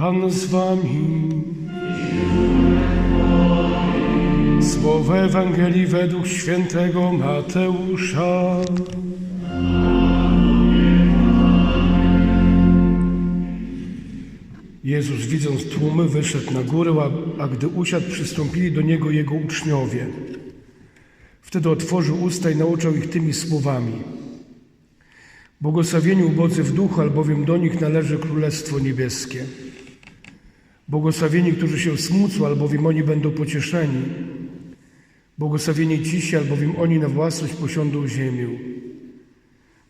Pan z wami. Słowo Ewangelii według świętego Mateusza. Jezus, widząc tłumy, wyszedł na górę, a, a gdy usiadł, przystąpili do Niego Jego uczniowie. Wtedy otworzył usta i nauczał ich tymi słowami. Błogosławieni ubodzy w duchu, albowiem do nich należy Królestwo Niebieskie. Błogosławieni, którzy się smucą, albowiem oni będą pocieszeni. Błogosławieni cisi, albowiem oni na własność posiądą ziemię.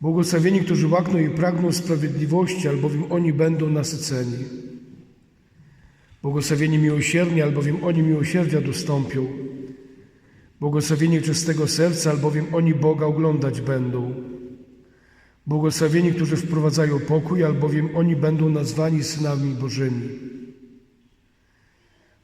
Błogosławieni, którzy łakną i pragną sprawiedliwości, albowiem oni będą nasyceni. Błogosławieni miłosierni, albowiem oni miłosierdzia dostąpią. Błogosławieni czystego serca, albowiem oni Boga oglądać będą. Błogosławieni, którzy wprowadzają pokój, albowiem oni będą nazwani synami Bożymi.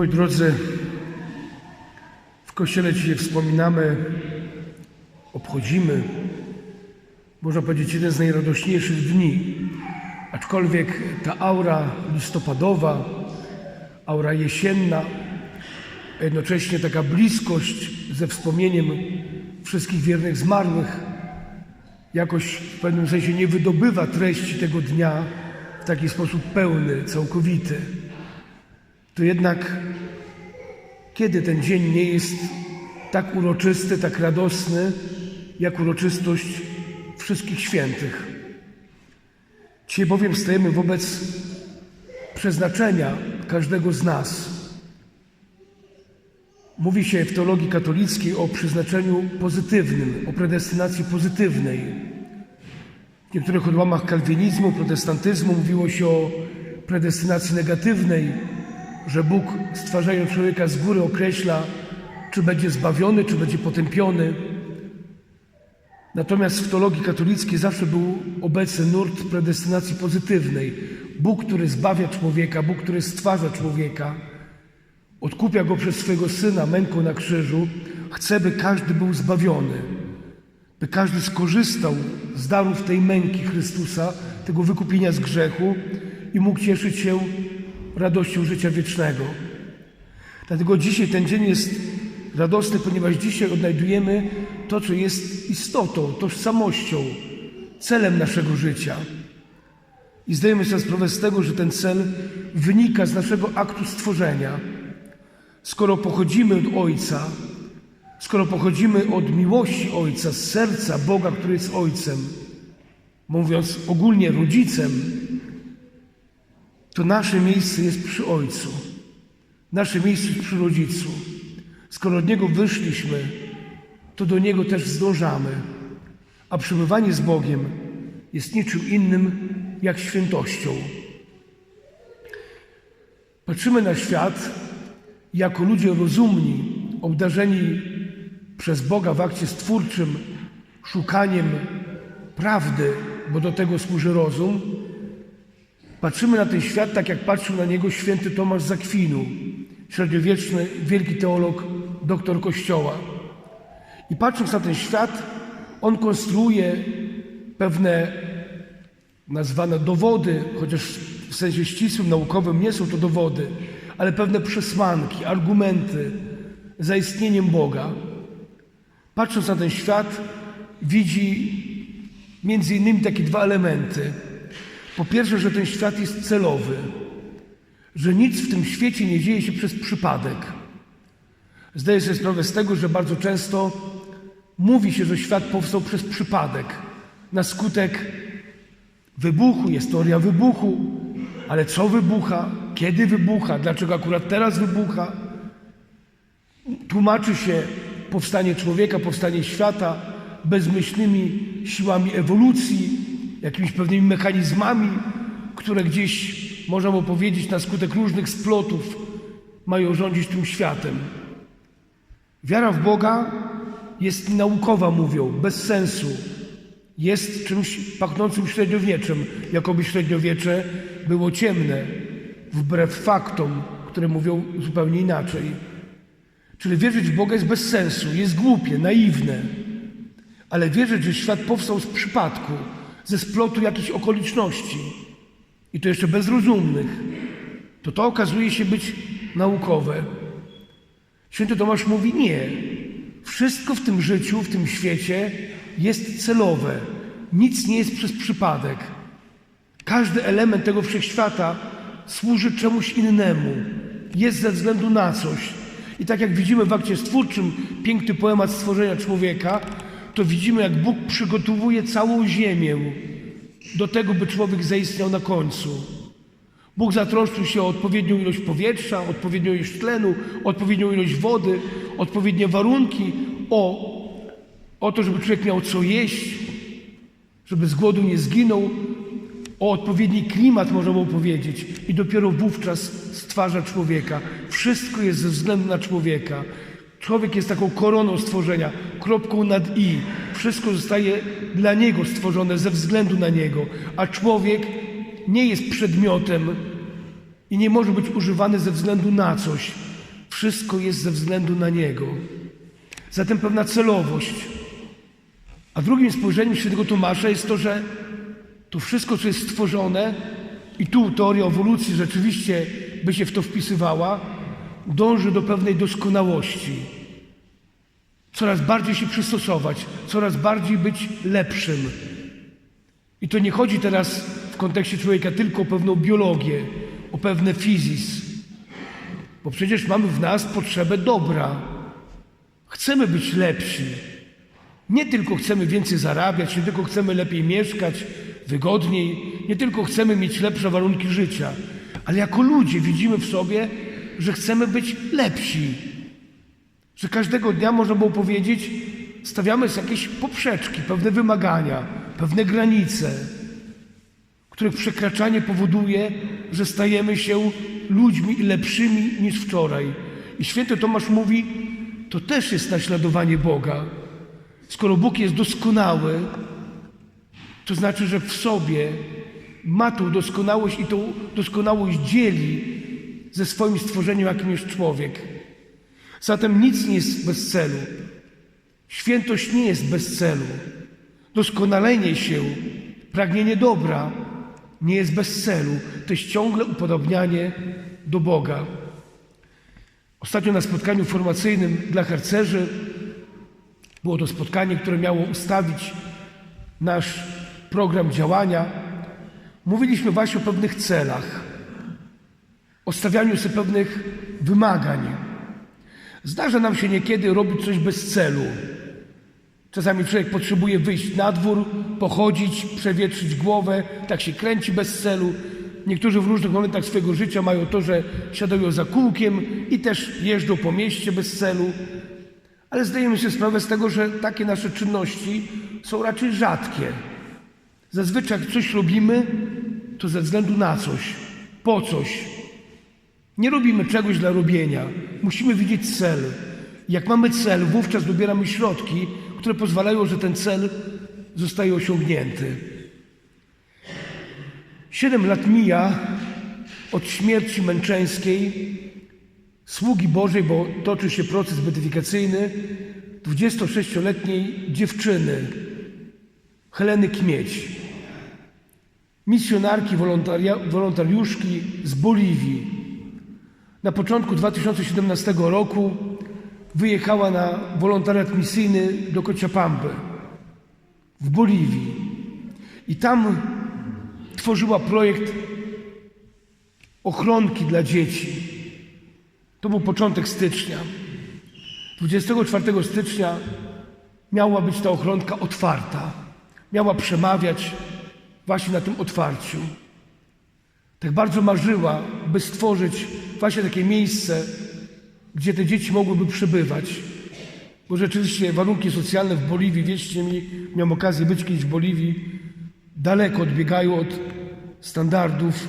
Moi drodzy, w Kościele dzisiaj wspominamy, obchodzimy, można powiedzieć, jeden z najradośniejszych dni. Aczkolwiek ta aura listopadowa, aura jesienna, a jednocześnie taka bliskość ze wspomnieniem wszystkich wiernych zmarłych, jakoś w pewnym sensie nie wydobywa treści tego dnia w taki sposób pełny, całkowity to jednak kiedy ten dzień nie jest tak uroczysty, tak radosny, jak uroczystość wszystkich świętych. Dzisiaj bowiem stajemy wobec przeznaczenia każdego z nas. Mówi się w teologii katolickiej o przeznaczeniu pozytywnym, o predestynacji pozytywnej. W niektórych odłamach kalwinizmu, protestantyzmu mówiło się o predestynacji negatywnej, że Bóg stwarzając człowieka z góry określa, czy będzie zbawiony, czy będzie potępiony. Natomiast w teologii katolickiej zawsze był obecny nurt predestynacji pozytywnej. Bóg, który zbawia człowieka, Bóg, który stwarza człowieka, odkupia go przez swojego Syna męką na krzyżu, chce, by każdy był zbawiony, by każdy skorzystał z darów tej męki Chrystusa, tego wykupienia z grzechu i mógł cieszyć się radością życia wiecznego. Dlatego dzisiaj ten dzień jest radosny, ponieważ dzisiaj odnajdujemy to, co jest istotą, tożsamością, celem naszego życia. I zdajemy sobie sprawę z tego, że ten cel wynika z naszego aktu stworzenia. Skoro pochodzimy od Ojca, skoro pochodzimy od miłości Ojca, z serca Boga, który jest Ojcem, mówiąc ogólnie rodzicem, to nasze miejsce jest przy Ojcu. Nasze miejsce przy Rodzicu. Skoro od Niego wyszliśmy, to do Niego też zdążamy. A przebywanie z Bogiem jest niczym innym jak świętością. Patrzymy na świat jako ludzie rozumni, obdarzeni przez Boga w akcie stwórczym, szukaniem prawdy, bo do tego służy rozum, Patrzymy na ten świat tak, jak patrzył na niego święty Tomasz Zakwinu, średniowieczny wielki teolog, doktor Kościoła. I patrząc na ten świat, on konstruuje pewne nazwane dowody, chociaż w sensie ścisłym, naukowym nie są to dowody, ale pewne przesłanki, argumenty za istnieniem Boga. Patrząc na ten świat, widzi między innymi takie dwa elementy – po pierwsze, że ten świat jest celowy, że nic w tym świecie nie dzieje się przez przypadek. Zdaję sobie sprawę z tego, że bardzo często mówi się, że świat powstał przez przypadek, na skutek wybuchu, jest teoria wybuchu, ale co wybucha, kiedy wybucha, dlaczego akurat teraz wybucha. Tłumaczy się powstanie człowieka, powstanie świata bezmyślnymi siłami ewolucji, jakimiś pewnymi mechanizmami, które gdzieś, można by powiedzieć, na skutek różnych splotów mają rządzić tym światem. Wiara w Boga jest naukowa, mówią, bez sensu. Jest czymś pachnącym średniowieczem, jakoby średniowiecze było ciemne, wbrew faktom, które mówią zupełnie inaczej. Czyli wierzyć w Boga jest bez sensu, jest głupie, naiwne. Ale wierzyć, że świat powstał z przypadku, ze splotu jakichś okoliczności i to jeszcze bezrozumnych, to to okazuje się być naukowe. Święty Tomasz mówi nie. Wszystko w tym życiu, w tym świecie jest celowe. Nic nie jest przez przypadek. Każdy element tego wszechświata służy czemuś innemu. Jest ze względu na coś. I tak jak widzimy w akcie stwórczym piękny poemat stworzenia człowieka, to widzimy, jak Bóg przygotowuje całą ziemię do tego, by człowiek zaistniał na końcu. Bóg zatroszczył się o odpowiednią ilość powietrza, odpowiednią ilość tlenu, odpowiednią ilość wody, odpowiednie warunki, o, o to, żeby człowiek miał co jeść, żeby z głodu nie zginął, o odpowiedni klimat, można powiedzieć. I dopiero wówczas stwarza człowieka. Wszystko jest ze względu na człowieka. Człowiek jest taką koroną stworzenia, kropką nad i. Wszystko zostaje dla niego stworzone ze względu na niego, a człowiek nie jest przedmiotem i nie może być używany ze względu na coś. Wszystko jest ze względu na niego. Zatem pewna celowość. A drugim spojrzeniem świętego Tomasza jest to, że to wszystko, co jest stworzone, i tu teoria ewolucji rzeczywiście by się w to wpisywała, dąży do pewnej doskonałości. Coraz bardziej się przystosować, coraz bardziej być lepszym. I to nie chodzi teraz w kontekście człowieka tylko o pewną biologię, o pewne fizis, bo przecież mamy w nas potrzebę dobra. Chcemy być lepsi. Nie tylko chcemy więcej zarabiać, nie tylko chcemy lepiej mieszkać, wygodniej, nie tylko chcemy mieć lepsze warunki życia, ale jako ludzie widzimy w sobie, że chcemy być lepsi. Że każdego dnia można było powiedzieć, stawiamy sobie jakieś poprzeczki, pewne wymagania, pewne granice, których przekraczanie powoduje, że stajemy się ludźmi lepszymi niż wczoraj. I święty Tomasz mówi, to też jest naśladowanie Boga. Skoro Bóg jest doskonały, to znaczy, że w sobie ma tą doskonałość i tą doskonałość dzieli ze swoim stworzeniem, jakim jest człowiek. Zatem nic nie jest bez celu. Świętość nie jest bez celu. Doskonalenie się, pragnienie dobra nie jest bez celu. To jest ciągle upodobnianie do Boga. Ostatnio na spotkaniu formacyjnym dla harcerzy było to spotkanie, które miało ustawić nasz program działania. Mówiliśmy właśnie o pewnych celach, o stawianiu sobie pewnych wymagań. Zdarza nam się niekiedy robić coś bez celu. Czasami człowiek potrzebuje wyjść na dwór, pochodzić, przewietrzyć głowę, tak się kręci bez celu. Niektórzy w różnych momentach swojego życia mają to, że siadają za kółkiem i też jeżdżą po mieście bez celu. Ale zdajemy sobie sprawę z tego, że takie nasze czynności są raczej rzadkie. Zazwyczaj jak coś robimy, to ze względu na coś, po coś. Nie robimy czegoś dla robienia. Musimy widzieć cel. Jak mamy cel, wówczas dobieramy środki, które pozwalają, że ten cel zostaje osiągnięty. Siedem lat mija od śmierci męczeńskiej sługi Bożej, bo toczy się proces beatyfikacyjny 26-letniej dziewczyny Heleny Kmieć, misjonarki, wolontariuszki z Boliwii. Na początku 2017 roku wyjechała na wolontariat misyjny do Kociapamby w Boliwii. I tam tworzyła projekt ochronki dla dzieci. To był początek stycznia. 24 stycznia miała być ta ochronka otwarta. Miała przemawiać właśnie na tym otwarciu. Tak bardzo marzyła, by stworzyć właśnie takie miejsce, gdzie te dzieci mogłyby przebywać. bo rzeczywiście warunki socjalne w Boliwii, wierzcie mi, miałem okazję być kiedyś w Boliwii, daleko odbiegają od standardów,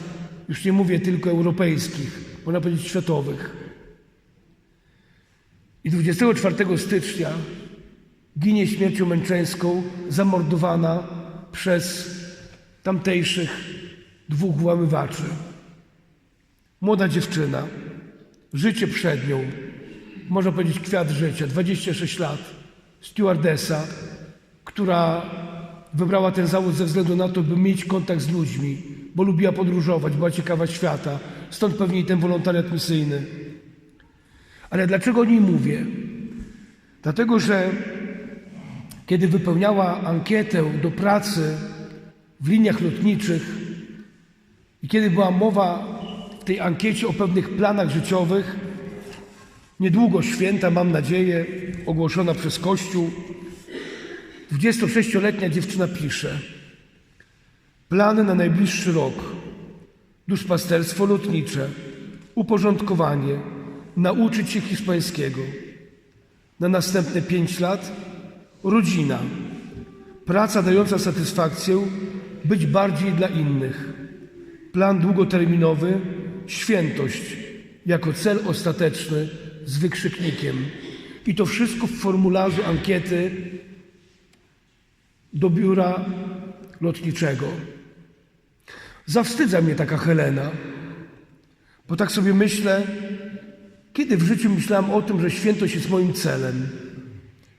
już nie mówię tylko europejskich, można powiedzieć światowych. I 24 stycznia ginie śmiercią męczeńską, zamordowana przez tamtejszych dwóch włamywaczy. Młoda dziewczyna, życie przed nią, można powiedzieć kwiat życia, 26 lat, stewardesa, która wybrała ten zawód ze względu na to, by mieć kontakt z ludźmi, bo lubiła podróżować, była ciekawa świata, stąd pewnie i ten wolontariat misyjny. Ale dlaczego o niej mówię? Dlatego, że kiedy wypełniała ankietę do pracy w liniach lotniczych i kiedy była mowa w tej ankiecie o pewnych planach życiowych, niedługo święta, mam nadzieję, ogłoszona przez Kościół, 26-letnia dziewczyna pisze: Plany na najbliższy rok, duszpasterstwo lotnicze, uporządkowanie, nauczyć się hiszpańskiego. Na następne 5 lat rodzina, praca dająca satysfakcję, być bardziej dla innych. Plan długoterminowy, świętość jako cel ostateczny z wykrzyknikiem. I to wszystko w formularzu ankiety do biura lotniczego. Zawstydza mnie taka Helena, bo tak sobie myślę, kiedy w życiu myślałem o tym, że świętość jest moim celem?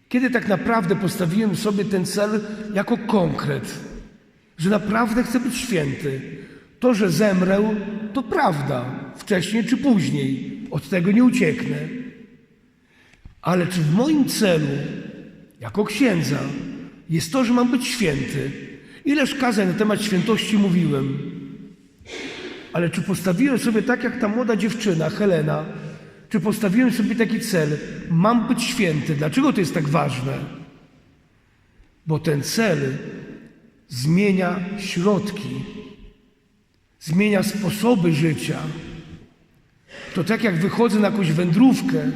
Kiedy tak naprawdę postawiłem sobie ten cel jako konkret, że naprawdę chcę być święty? To, że zemrę, to prawda, wcześniej czy później, od tego nie ucieknę. Ale czy w moim celu, jako księdza, jest to, że mam być święty? Ileż kazań na temat świętości mówiłem. Ale czy postawiłem sobie tak jak ta młoda dziewczyna, Helena, czy postawiłem sobie taki cel, mam być święty? Dlaczego to jest tak ważne? Bo ten cel zmienia środki, zmienia sposoby życia. To tak jak wychodzę na jakąś wędrówkę,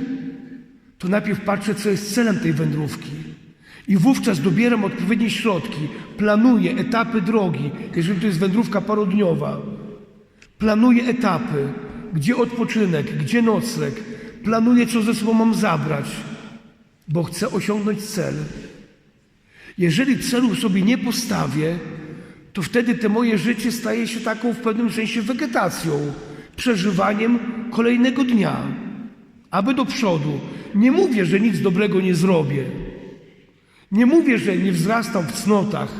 to najpierw patrzę, co jest celem tej wędrówki. I wówczas dobieram odpowiednie środki, planuję etapy drogi, jeżeli to jest wędrówka parodniowa. Planuję etapy, gdzie odpoczynek, gdzie nocleg. Planuję, co ze sobą mam zabrać, bo chcę osiągnąć cel. Jeżeli celu sobie nie postawię, to wtedy te moje życie staje się taką w pewnym sensie wegetacją, przeżywaniem kolejnego dnia, aby do przodu. Nie mówię, że nic dobrego nie zrobię. Nie mówię, że nie wzrastam w cnotach,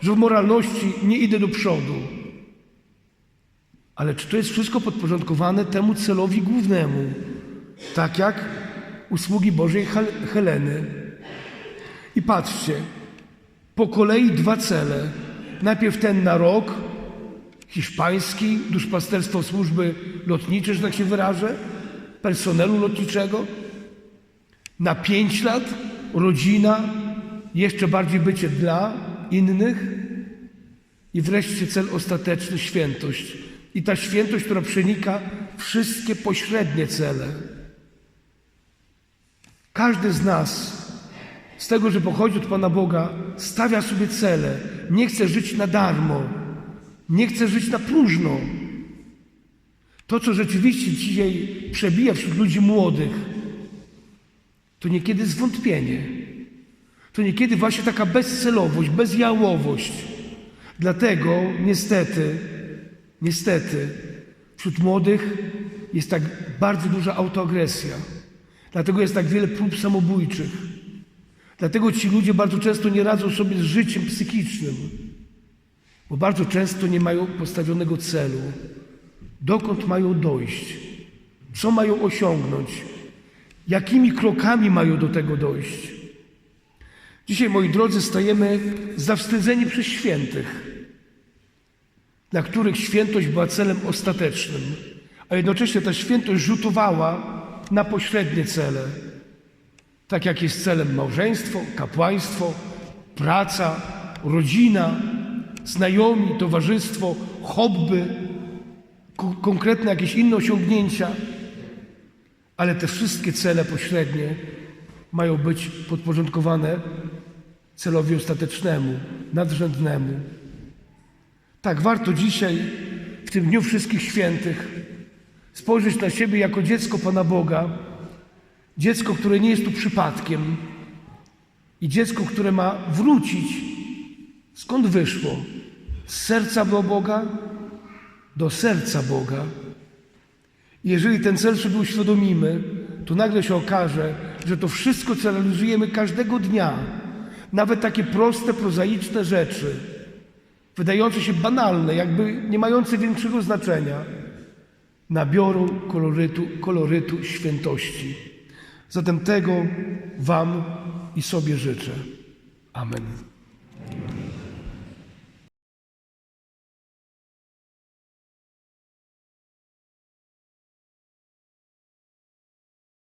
że w moralności nie idę do przodu. Ale czy to jest wszystko podporządkowane temu celowi głównemu? Tak jak usługi Bożej Hel- Heleny. I patrzcie, po kolei dwa cele. Najpierw ten na rok, hiszpański, duszpasterstwo służby lotniczej, że tak się wyrażę, personelu lotniczego. Na pięć lat rodzina, jeszcze bardziej bycie dla innych. I wreszcie cel ostateczny świętość. I ta świętość, która przenika wszystkie pośrednie cele. Każdy z nas, z tego, że pochodzi od Pana Boga, stawia sobie cele. Nie chce żyć na darmo, nie chce żyć na próżno. To, co rzeczywiście dzisiaj przebija wśród ludzi młodych, to niekiedy zwątpienie. To niekiedy właśnie taka bezcelowość, bezjałowość. Dlatego niestety, niestety wśród młodych jest tak bardzo duża autoagresja. Dlatego jest tak wiele prób samobójczych. Dlatego ci ludzie bardzo często nie radzą sobie z życiem psychicznym, bo bardzo często nie mają postawionego celu. Dokąd mają dojść? Co mają osiągnąć? Jakimi krokami mają do tego dojść? Dzisiaj, moi drodzy, stajemy zawstydzeni przez świętych, dla których świętość była celem ostatecznym, a jednocześnie ta świętość rzutowała na pośrednie cele, tak jak jest celem małżeństwo, kapłaństwo, praca, rodzina, znajomi, towarzystwo, hobby, ko- konkretne jakieś inne osiągnięcia, ale te wszystkie cele pośrednie mają być podporządkowane celowi ostatecznemu, nadrzędnemu. Tak, warto dzisiaj, w tym Dniu Wszystkich Świętych, spojrzeć na siebie jako dziecko Pana Boga, dziecko, które nie jest tu przypadkiem i dziecko, które ma wrócić skąd wyszło? Z serca do Boga, do serca Boga. Jeżeli ten cel sobie uświadomimy, to nagle się okaże, że to wszystko, co realizujemy każdego dnia, nawet takie proste, prozaiczne rzeczy, wydające się banalne, jakby nie mające większego znaczenia, nabiorą kolorytu, kolorytu świętości. Zatem tego Wam i sobie życzę. Amen.